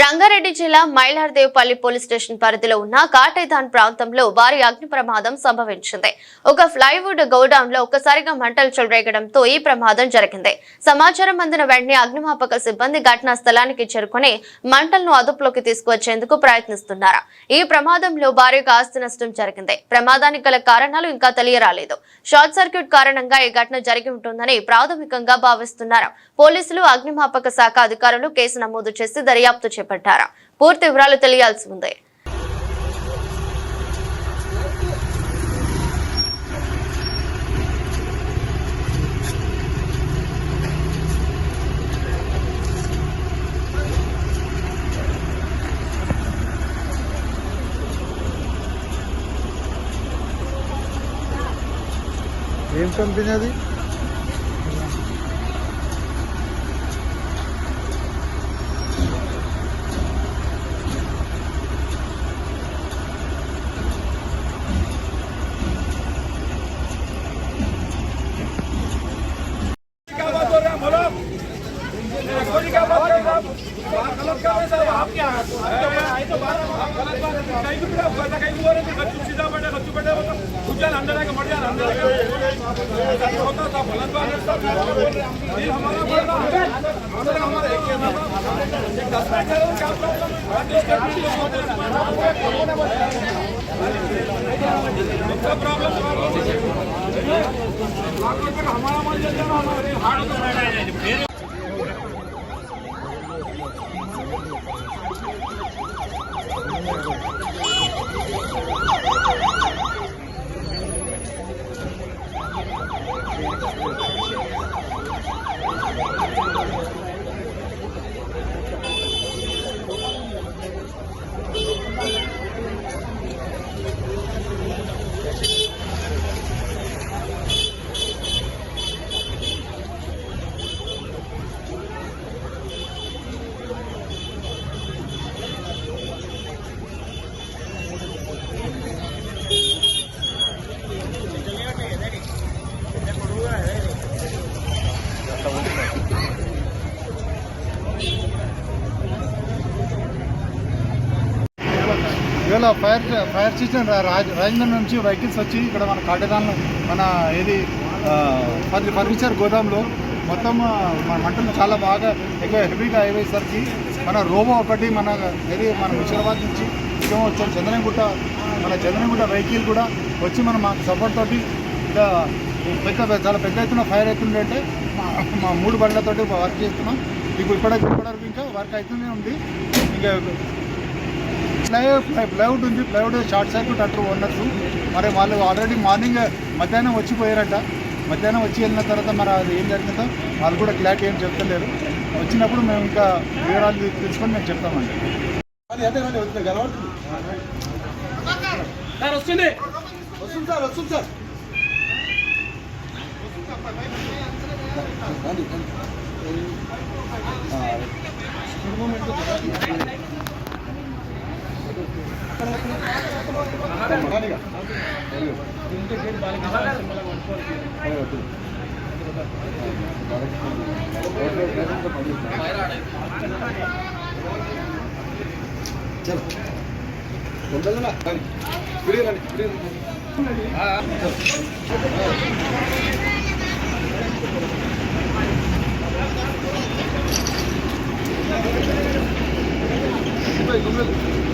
రంగారెడ్డి జిల్లా Mylardevpally police station పరిధిలో ఉన్న కాటైదాన్ ప్రాంతంలో భారీ అగ్ని ప్రమాదం సంభవించింది. ఒక ఫ్లైవుడ్ గోడౌన్లో ఒక్కసారిగా మంటలు చెలరేగడంతో ఈ ప్రమాదం జరిగింది. సమాచారం అందిన వెంటనే అగ్నిమాపక సిబ్బంది ఘటనా స్థలానికి చేరుకుని మంటలను అదుపులోకి తీసుకువచ్చేందుకు ప్రయత్నిస్తున్నారు. ఈ ప్రమాదంలో భారీగా ఆస్తి నష్టం జరిగింది. ప్రమాదానికి గల కారణాలు ఇంకా తెలియరాలేదు. షార్ట్ సర్క్యూట్ కారణంగా ఈ ఘటన జరిగి ఉంటుందని ప్రాథమికంగా భావిస్తున్నారు. పోలీసులు అగ్నిమాపక శాఖ అధికారులు కేసు నమోదు చేసి దర్యాప్తు చేపట్టారా? పూర్తి వివరాలు తెలియాల్సి ఉంది. ఏం కంపెనీ అది? क्या खर्चू सीधा बैठे खर्चू बैठे होता खुद जान अंदर आएगा मर जाना अंदर आएगा होता था फलतबाज हमारा बढ़ रहा हमारा एक प्रॉब्लम हमारा मान जाता है। हमारे हार्ड ఇవాళ ఫైర్ ఫైర్ స్టేషన్ రాజేంద్ర నుంచి వెహికల్స్ వచ్చి ఇక్కడ మన కాటేదాన్లో మన ఏది ఫర్నిచర్ గోదాంలో మొత్తం మన మంటలు చాలా బాగా ఎక్కువ హెవీగా అయ్యేసరికి మన రోబో ఒకటి మన ఏది మన ముషిరాబాద్ నుంచి ఇదేమో వచ్చాం. చంద్రంగుట్ట మన చంద్రంగుట్ట వెహికల్ కూడా వచ్చి మనం మాకు సపోర్ట్ తోటి ఇలా పెద్ద చాలా పెద్ద ఎత్తున ఫైర్ అవుతుందంటే మా మా మూడు బండ్లతోటి వర్క్ చేస్తున్నాం. ఇప్పుడు ఇప్పటికి ఇప్పటివరకు ఇంకా వర్క్ అవుతూనే ఉంది. ఇంకా ప్లై ప్లైవుడ్ ఉంది. ప్లైవుడ్ షార్ట్ సర్క్యూట్ అంటారు ఉండొచ్చు మరి వాళ్ళు ఆల్రెడీ మార్నింగ్ మధ్యాహ్నం వచ్చిపోయారట మధ్యాహ్నం వచ్చి వెళ్ళిన తర్వాత మరి అది ఏం జరిగిందో వాళ్ళు కూడా క్లారిటీ ఏం చెప్తలేరు. వచ్చినప్పుడు మేము ఇంకా వివరాలు తెలుసుకొని మేము చెప్తామండి. సార్ వస్తుంది. వస్తుంది సార్ వస్తుంది సార్. చలో తొందరగా రండి విడిగా రండి విడిగా గుమ్మెలు గుమ్మెలు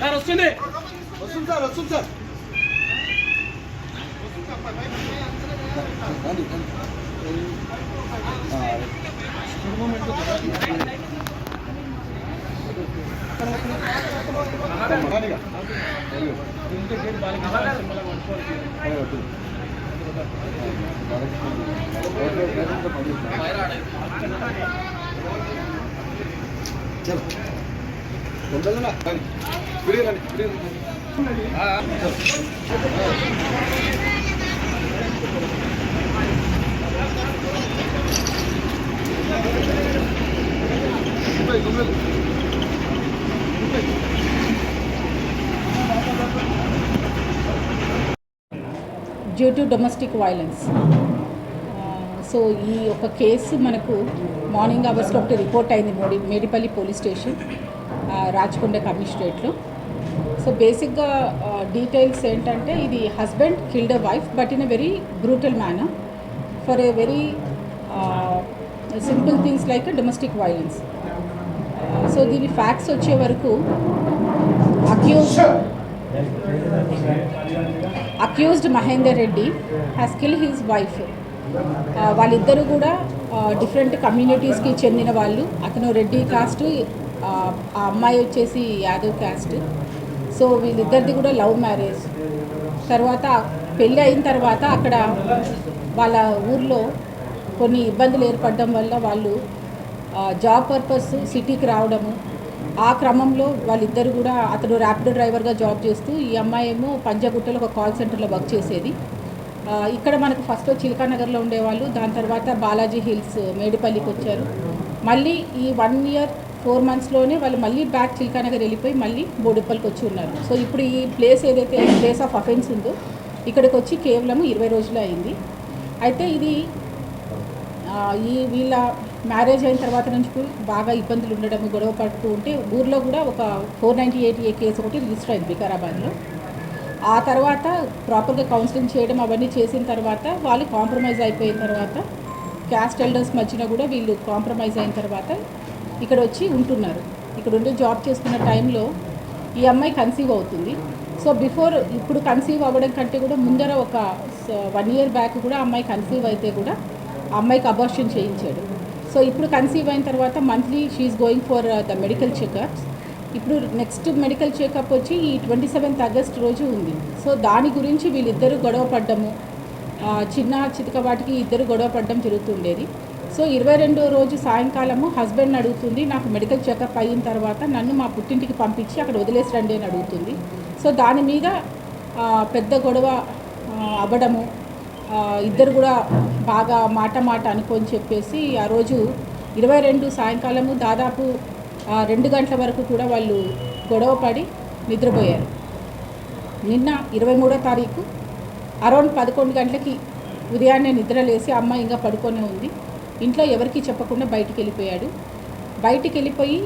సార్ వస్తుంది వస్తుంది సార్ వస్తుంది సార్ మూమెంట్ చలో తొందరగా రండి. విడిగా రండి, విడిగా రండి. Due to domestic violence so ఈ ఒక కేసు మనకు మార్నింగ్ అవర్స్లో ఒకటి రిపోర్ట్ అయింది మోడి మేడిపల్లి పోలీస్ స్టేషన్ రాచకొండ కమిషనరేట్లో. సో బేసిక్గా డీటెయిల్స్ ఏంటంటే ఇది husband killed a wife but in a very brutal manner for a very simple things like domestic violence uh, so దీని ఫ్యాక్ట్స్ వచ్చే వరకు accuse accused Mahender Reddy has kill his wife వాళ్ళిద్దరూ కూడా different కమ్యూనిటీస్కి చెందిన వాళ్ళు. అతను రెడ్డి కాస్ట్ ఆ అమ్మాయి వచ్చేసి యాదవ్ క్యాస్ట్ సో వీళ్ళిద్దరిది కూడా లవ్ మ్యారేజ్. తర్వాత పెళ్ళి అయిన తర్వాత అక్కడ వాళ్ళ ఊర్లో కొన్ని ఇబ్బందులు ఏర్పడడం వల్ల వాళ్ళు జాబ్ పర్పస్ సిటీకి రావడము ఆ క్రమంలో వాళ్ళిద్దరు కూడా అతను ర్యాపిడో డ్రైవర్గా జాబ్ చేస్తూ ఈ అమ్మాయి ఏమో పంజాగుట్టలో ఒక కాల్ సెంటర్లో వర్క్ చేసేది. ఇక్కడ మనకు ఫస్ట్ చిలకానగర్లో ఉండేవాళ్ళు దాని తర్వాత బాలాజీ హిల్స్ మేడిపల్లికి వచ్చారు. మళ్ళీ ఈ వన్ ఇయర్ ఫోర్ మంత్స్లోనే వాళ్ళు మళ్ళీ బ్యాక్ చిలకానగర్ వెళ్ళిపోయి మళ్ళీ బోడిపల్లికి వచ్చి ఉన్నారు. సో ఇప్పుడు ఈ ప్లేస్ ఏదైతే ప్లేస్ ఆఫ్ అఫెన్స్ ఉందో ఇక్కడికి వచ్చి కేవలం ఇరవై రోజులు అయింది. అయితే ఇది ఈ వీళ్ళ మ్యారేజ్ అయిన తర్వాత నుంచి కూడా బాగా ఇబ్బందులు ఉండడం గొడవ పడుతూ ఉంటే ఊర్లో కూడా ఒక four ninety eight A case ఒకటి రిజిస్టర్ అయింది వికారాబాద్లో. ఆ తర్వాత ప్రాపర్గా కౌన్సిలింగ్ చేయడం అవన్నీ చేసిన తర్వాత వాళ్ళు కాంప్రమైజ్ అయిపోయిన తర్వాత క్యాస్ట్ ఎల్డర్స్ మధ్యన కూడా వీళ్ళు కాంప్రమైజ్ అయిన తర్వాత ఇక్కడ వచ్చి ఉంటున్నారు. ఇక్కడ ఉండి జాబ్ చేసుకున్న టైంలో ఈ అమ్మాయి కన్సీవ్ అవుతుంది. సో బిఫోర్ ఇప్పుడు కన్సీవ్ అవ్వడం కంటే కూడా ముందర ఒక వన్ ఇయర్ బ్యాక్ కూడా అమ్మాయి కన్సీవ్ అయితే కూడా అమ్మాయికి అబార్షన్ చేయించాడు. సో ఇప్పుడు కన్సీవ్ అయిన తర్వాత monthly she's going for the medical checkups ఇప్పుడు నెక్స్ట్ మెడికల్ చెకప్ వచ్చి ఈ ట్వంటీ సెవెంత్ ఆగస్ట్ రోజు ఉంది. సో దాని గురించి వీళ్ళిద్దరూ గొడవ పడ్డము. చిన్న చితక వాటికి ఇద్దరు గొడవ పడడం జరుగుతుండేది. సో ఇరవై రెండో రోజు సాయంకాలము హస్బెండ్ అడుగుతుంది నాకు మెడికల్ చెకప్ అయిన తర్వాత నన్ను మా పుట్టింటికి పంపించి అక్కడ వదిలేసి రండి అని అడుగుతుంది. సో దాని మీద పెద్ద గొడవ అవ్వడము. ఇద్దరు కూడా బాగా మాట మాట అనుకొని చెప్పేసి ఆ రోజు ఇరవై రెండు సాయంకాలము దాదాపు రెండు గంటల వరకు కూడా వాళ్ళు గొడవ పడి నిద్రపోయారు. నిన్న ఇరవై మూడో తారీఖు అరౌండ్ పదకొండు గంటలకి ఉదయాన్నే నిద్రలేసి అమ్మాయి ఇంకా పడుకొనే ఉంది. ఇంట్లో ఎవరికీ చెప్పకుండా బయటికి వెళ్ళిపోయాడు. బయటికి వెళ్ళిపోయి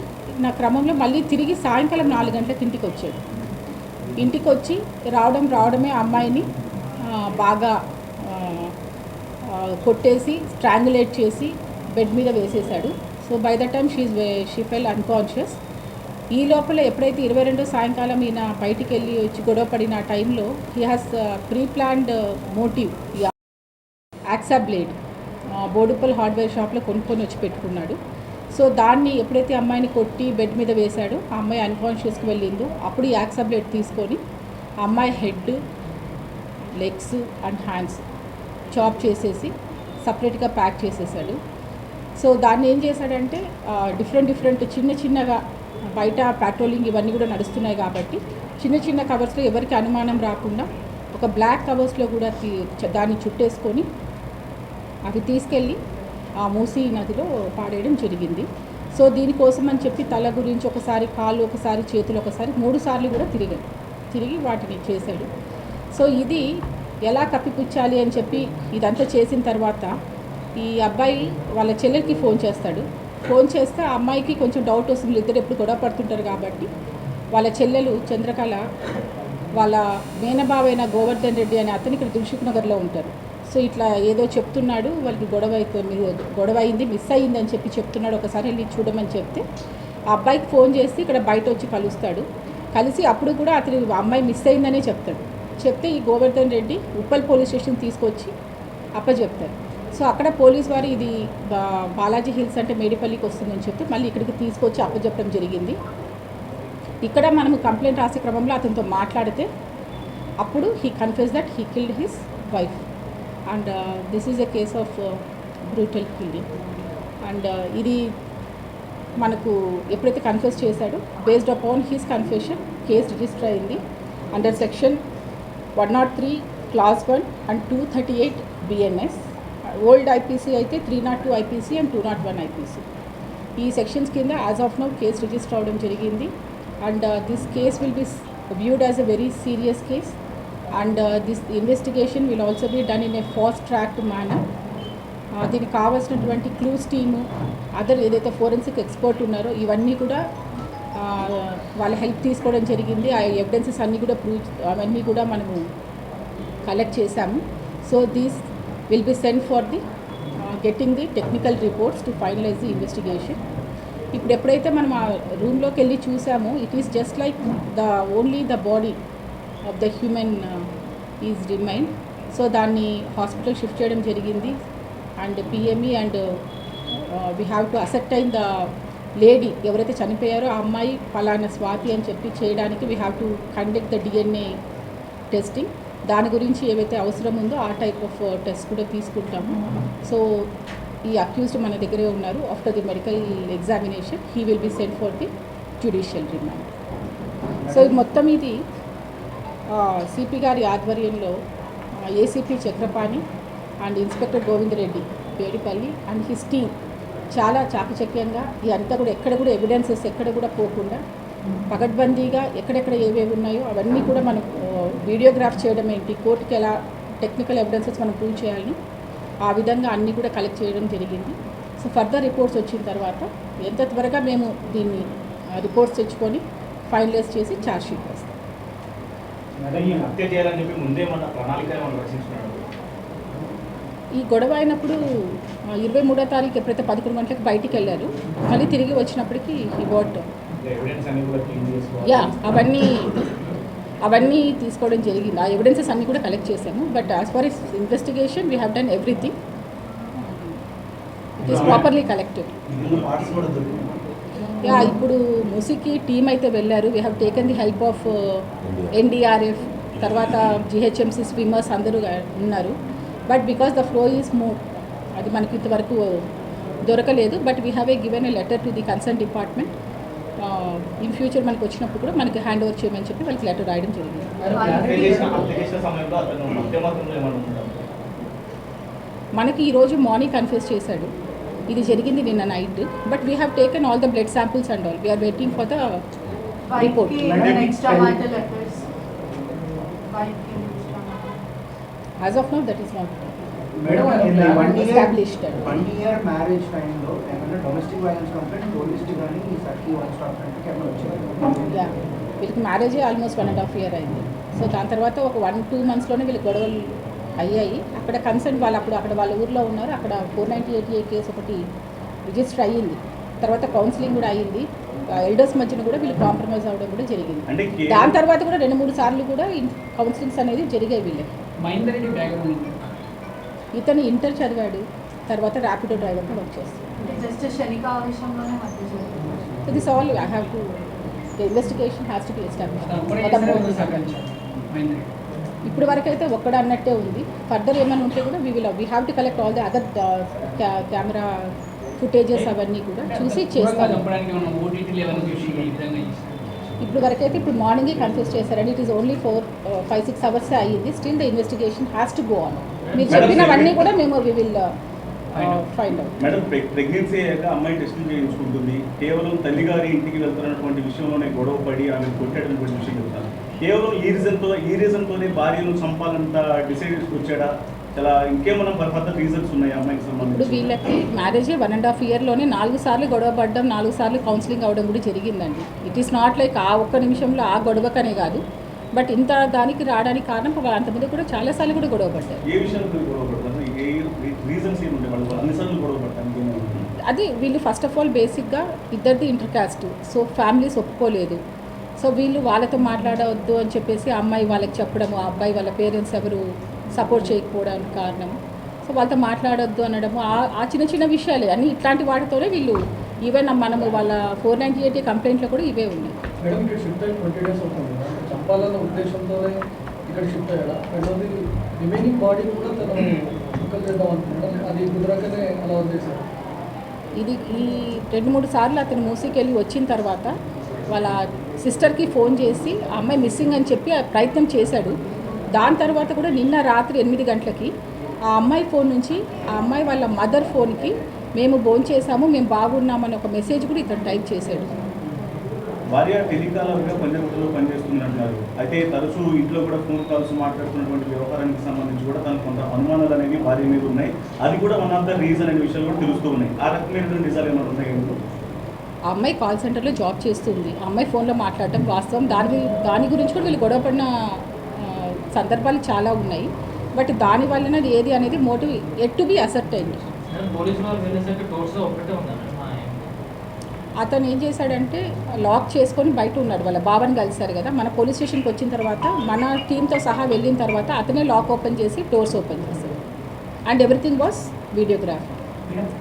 నా క్రమంలో మళ్ళీ తిరిగి సాయంకాలం నాలుగు గంటలకు ఇంటికి వచ్చాడు ఇంటికి వచ్చి రావడం రావడమే అమ్మాయిని బాగా కొట్టేసి స్ట్రాంగులేట్ చేసి బెడ్ మీద వేసేశాడు. So by the time she's she fell unconscious ఈ లోపల ఎప్పుడైతే ఇరవై రెండో సాయంకాలం ఈయన బయటికి వెళ్ళి వచ్చి గొడవ పడిన ఆ టైంలో he has pre planned motive hacksaw blade Boduppal hardware షాప్లో కొనుక్కొని వచ్చి పెట్టుకున్నాడు. సో దాన్ని ఎప్పుడైతే అమ్మాయిని కొట్టి బెడ్ మీద వేశాడో ఆ అమ్మాయి అన్కాన్షియస్కి వెళ్ళిందో అప్పుడు ఈ యాక్సా బ్లేడ్ తీసుకొని ఆ అమ్మాయి head legs and hands chop చేసేసి సపరేట్గా ప్యాక్ చేసేసాడు. సో దాన్ని ఏం చేశాడంటే డిఫరెంట్ డిఫరెంట్ చిన్న చిన్నగా బయట పెట్రోలింగ్ ఇవన్నీ కూడా నడుస్తున్నాయి కాబట్టి చిన్న చిన్న కవర్స్లో ఎవరికి అనుమానం రాకుండా ఒక బ్లాక్ కవర్స్లో కూడా దాన్ని చుట్టేసుకొని అవి తీసుకెళ్ళి ఆ మూసి నదిలో పాడేయడం జరిగింది. సో దీనికోసం అని చెప్పి తల గురించి ఒకసారి కాళ్ళు ఒకసారి చేతులు ఒకసారి మూడు సార్లు కూడా తిరిగాడు. తిరిగి వాటిని చేశాడు. సో ఇది ఎలా కప్పిపుచ్చాలి అని చెప్పి ఇదంతా చేసిన తర్వాత ఈ అబ్బాయి వాళ్ళ చెల్లెలకి ఫోన్ చేస్తాడు. ఫోన్ చేస్తే ఆ అమ్మాయికి కొంచెం డౌట్ వస్తుంది. ఇద్దరు ఎప్పుడు గొడవ పడుతుంటారు కాబట్టి. వాళ్ళ చెల్లెలు చంద్రకళ వాళ్ళ మేనబావైన గోవర్ధన్ రెడ్డి అనే అతను ఇక్కడ దిల్షుక్ నగర్లో ఉంటారు. సో ఇట్లా ఏదో చెప్తున్నాడు. వాళ్ళకి గొడవ అయితే మీరు గొడవ అయింది మిస్ అయ్యింది అని చెప్పి చెప్తున్నాడు. ఒకసారి వెళ్ళి చూడమని చెప్తే ఆ అబ్బాయికి ఫోన్ చేసి ఇక్కడ బయట వచ్చి కలుస్తాడు. కలిసి అప్పుడు కూడా అతని అమ్మాయి మిస్ అయిందనే చెప్తాడు. చెప్తే ఈ గోవర్ధన్ రెడ్డి ఉప్పల్ పోలీస్ స్టేషన్ తీసుకొచ్చి అప్పచెప్తారు సో అక్కడ పోలీస్ వారు ఇది బా- బాలాజీ హిల్స్ అంటే మేడిపల్లికి వస్తుందని చెప్తే మళ్ళీ ఇక్కడికి తీసుకొచ్చి అప్పచెప్పడం జరిగింది. ఇక్కడ మనము కంప్లైంట్ రాసే క్రమంలో అతనితో మాట్లాడితే అప్పుడు he confuse that he killed his wife and this is a case of brutal killing and ఇది మనకు ఎప్పుడైతే కన్ఫ్యూజ్ చేశాడో based upon his confusion case register అయింది. Under section one not three clause one and two thirty eight BNS old IPC అయితే three not two IPC and two not one IPC ఈ sections కింద as of now case register అవడం జరిగింది. And this case will be viewed as a very serious case and this investigation will also be done in a fast track manner దీనికి కావాల్సినటువంటి clues team other ఏదైతే forensic expert ఉన్నారో ఇవన్నీ కూడా వాళ్ళ help తీసుకోవడం జరిగింది. ఆ ఎవిడెన్సెస్ అన్నీ కూడా ప్రూవ్ అవన్నీ కూడా మనము కలెక్ట్ చేశాము so these will be send for the getting the technical reports to finalise the investigation. ఇప్పుడు ఎప్పుడైతే మనం ఆ రూమ్లోకి వెళ్ళి చూసామో it is just like the only the body of the human is remain so దాన్ని హాస్పిటల్ షిఫ్ట్ చేయడం జరిగింది. And PME and we have to ascertain the lady ఎవరైతే చనిపోయారో ఆ అమ్మాయి ఫలానా స్వాతి అని చెప్పి చేయడానికి we have to conduct the DNA testing దాని గురించి ఏవైతే అవసరం ఉందో ఆ టైప్ ఆఫ్ టెస్ట్ కూడా తీసుకుంటాము. సో ఈ అక్యూజ్డ్ మన దగ్గరే ఉన్నారు. After the medical examination he will be sent for the judicial remand so ఇది మొత్తం ఇది సిపి గారి ఆధ్వర్యంలో ACP Chakrapani and inspector Govind Reddy Pedipalli and his team చాలా చాకచక్యంగా ఇదంతా కూడా ఎక్కడ కూడా ఎవిడెన్సెస్ ఎక్కడ కూడా పోకుండా పగడ్బందీగా ఎక్కడెక్కడ ఏవేవి ఉన్నాయో అవన్నీ కూడా మనం వీడియోగ్రాఫ్ చేయడం ఏంటి కోర్టుకి ఎలా టెక్నికల్ ఎవిడెన్సెస్ మనం ప్రూవ్ చేయాలని ఆ విధంగా అన్నీ కూడా కలెక్ట్ చేయడం జరిగింది. సో ఫర్దర్ రిపోర్ట్స్ వచ్చిన తర్వాత ఎంత త్వరగా మేము దీన్ని రిపోర్ట్స్ తెచ్చుకొని ఫైనలైజ్ చేసి ఛార్జ్ షీట్ వేస్తాం. హత్య చేయాలని చెప్పి ముందే మన ప్రణాళిక రచించుకున్నాడు ఈ గొడవ అయినప్పుడు ఇరవై మూడో తారీఖు ఎప్పుడైతే పదకొండు గంటలకు బయటికి వెళ్ళారు మళ్ళీ తిరిగి వచ్చినప్పటికి ఈ వాట్ ఎవిడెన్స్ అన్ని కూడా క్లీన్ చేసుకోవాలి. యా అవన్నీ అవన్నీ తీసుకోవడం జరిగింది. ఆ ఎవిడెన్సెస్ అన్నీ కూడా కలెక్ట్ చేశాము. But as far is investigation we have done everything it is properly collected yeah ఇప్పుడు ముసికి టీమ్ అయితే వెళ్ళారు. We have taken the help of NDRF తర్వాత జిహెచ్ఎంసీ స్విమ్మర్స్ అందరూ ఉన్నారు. But because the flow is move అది మనకి ఇంతవరకు దొరకలేదు but we have a given a letter to the concern department in future మనకి వచ్చినప్పుడు కూడా మనకి హ్యాండ్ ఓవర్ చేయమని చెప్పి వాళ్ళకి లెటర్ రాయడం జరిగింది. మనకి ఈరోజు మార్నింగ్ కన్ఫ్యూజ్ చేశాడు. ఇది జరిగింది నిన్న night but we have taken all the blood samples and all we are waiting for the report as of now that is not madam in the one year Established. One year marriage టైంలో ఏమైనా domestic violence complaint పోలీస్కి కానీ ఈ సర్కి one stop కంట్రీకి ఏమైనా వచ్చింది yeah వీళ్ళకి marriage almost one and half year అయింది. సో దాని తర్వాత ఒక వన్ టూ మంత్స్లోనే వీళ్ళకి గొడవలు అయ్యాయి. అక్కడ కన్సర్న్ వాళ్ళు అప్పుడు అక్కడ వాళ్ళ ఊర్లో ఉన్నారు. అక్కడ four ninety eighty eight case ఒకటి రిజిస్టర్ అయ్యింది. తర్వాత కౌన్సిలింగ్ కూడా అయ్యింది. ఎల్డర్స్ మధ్యన కూడా వీళ్ళు కాంప్రమైజ్ అవ్వడం కూడా జరిగింది. దాని తర్వాత కూడా రెండు మూడు సార్లు కూడా కౌన్సిలింగ్స్ అనేది జరిగాయి వీళ్ళకి. మహేందర్ రెడ్డి బ్యాక్గ్రౌండ్ ఏంటి? ఇతను ఇంటర్ చదివాడు తర్వాత ర్యాపిడో డ్రైవర్గా వర్క్ చేస్తాడు జస్ట్ ఆవేశంలోనే జరిగింది. This all I have to the investigation has to be. ఇప్పుడు వరకు అయితే ఒక్కడ అన్నట్టే ఉంది. ఫర్దర్ ఏమైనా ఉంటే కూడా we will we have to collect all the other camera footages అవన్నీ కూడా చూసి చేస్తాను ఇప్పుడు వరకు అయితే ఇప్పుడు మార్నింగే కన్ఫ్యూజ్ చేశారండి it is only four five six hours అయ్యింది. Still the investigation has to go on మీరు చెప్పినవన్నీ కూడా మేము we will find out madam pre- pregnancy అయ్యాక అమ్మాయి టెస్టింగ్ చేయించుకుంటుంది. కేవలం తల్లిగారి ఇంటికి వెళ్తున్నటువంటి విషయంలోనే గొడవ పడి ఆమె కొట్టేటటువంటి విషయం చెప్తాను. కేవలం ఈ రీజన్తో ఈ రీజన్తోనే భార్యను చంపాలంత డిసైడ్ వచ్చాడా చాలా ఇంకేమైనా ఫర్దర్ రీజన్స్ ఉన్నాయి అమ్మాయికి ఇప్పుడు సంబంధించి వీళ్ళకి మ్యారేజ్ వన్ అండ్ హాఫ్ ఇయర్లోనే నాలుగు సార్లు గొడవ పడడం నాలుగు సార్లు కౌన్సిలింగ్ అవ్వడం కూడా జరిగిందండి. ఇట్ ఈస్ నాట్ లైక్ ఆ ఒక్క నిమిషంలో ఆ గొడవకనే కాదు. బట్ ఇంత దానికి రావడానికి కారణం వాళ్ళు అంతమంది కూడా చాలాసార్లు కూడా గొడవ పడ్డారు. ఏ విషయంలో గొడవ పడతారు ఏ రీజన్స్ ఏముంటాయి వాళ్ళు అన్నిసార్లు గొడవ పడతానికి ఏమైనా అది వీళ్ళు ఫస్ట్ ఆఫ్ ఆల్ బేసిక్గా ఇద్దరిది ఇంటర్ కాస్ట్ సో ఫ్యామిలీస్ ఒప్పుకోలేదు. సో వీళ్ళు వాళ్ళతో మాట్లాడవద్దు అని చెప్పేసి అమ్మాయి వాళ్ళకి చెప్పడము ఆ అబ్బాయి వాళ్ళ పేరెంట్స్ ఎవరు సపోర్ట్ చేయకపోవడానికి కారణం. సో వాళ్ళతో మాట్లాడొద్దు అనడము ఆ- చిన్న చిన్న విషయాలే. అన్ని ఇట్లాంటి వాటితోనే వీళ్ళు ఈవెన్ మనము వాళ్ళ ఫోర్ నైంటీ ఎయిట్ కంప్లైంట్లో కూడా ఇవే ఉన్నాయి. ఇది ఈ రెండు మూడు సార్లు అతను మూసీకెళ్ళి వచ్చిన తర్వాత వాళ్ళ సిస్టర్కి ఫోన్ చేసి ఆ అమ్మాయి మిస్సింగ్ అని చెప్పి ఆ ప్రయత్నం చేశాడు. దాని తర్వాత కూడా నిన్న రాత్రి ఎనిమిది గంటలకి ఆ అమ్మాయి ఫోన్ నుంచి ఆ అమ్మాయి వాళ్ళ మదర్ ఫోన్కి మేము భోంచేసాము మేము బాగున్నామని ఒక మెసేజ్ కూడా ఇతను టైప్ చేశాడు. భార్య టెలికాలర్గా పంజగుట్టలో పనిచేస్తున్నట్టున్నారు. అయితే తరచూ ఇంట్లో కూడా ఫోన్ కాల్స్ మాట్లాడుతున్నటువంటి వ్యవహారానికి సంబంధించి కూడా తనకు కొంత అనుమానాలు అనేవి భార్య మీద ఉన్నాయి. అది కూడా వన్ ఆఫ్ ద రీజన్ అనే విషయాలు కూడా తెలుస్తూ ఉన్నాయి. ఆ రకమైనటువంటి నిజాలు ఏమైనా ఉన్నాయి ఆ అమ్మాయి కాల్ సెంటర్లో జాబ్ చేస్తుంది. ఆ అమ్మాయి ఫోన్లో మాట్లాడటం వాస్తవం. దాని దాని గురించి కూడా వీళ్ళు గొడవపడిన సందర్భాలు చాలా ఉన్నాయి. బట్ దాని వలన ఏది అనేది motive yet to be accept అయింది. అతను ఏం చేశాడంటే లాక్ చేసుకొని బయట ఉన్నాడు. వాళ్ళ బాబాని కలిశారు కదా మన పోలీస్ స్టేషన్కి వచ్చిన తర్వాత మన టీంతో సహా వెళ్ళిన తర్వాత అతనే లాక్ ఓపెన్ చేసి డోర్స్ ఓపెన్ చేశాడు. And everything was videograph madam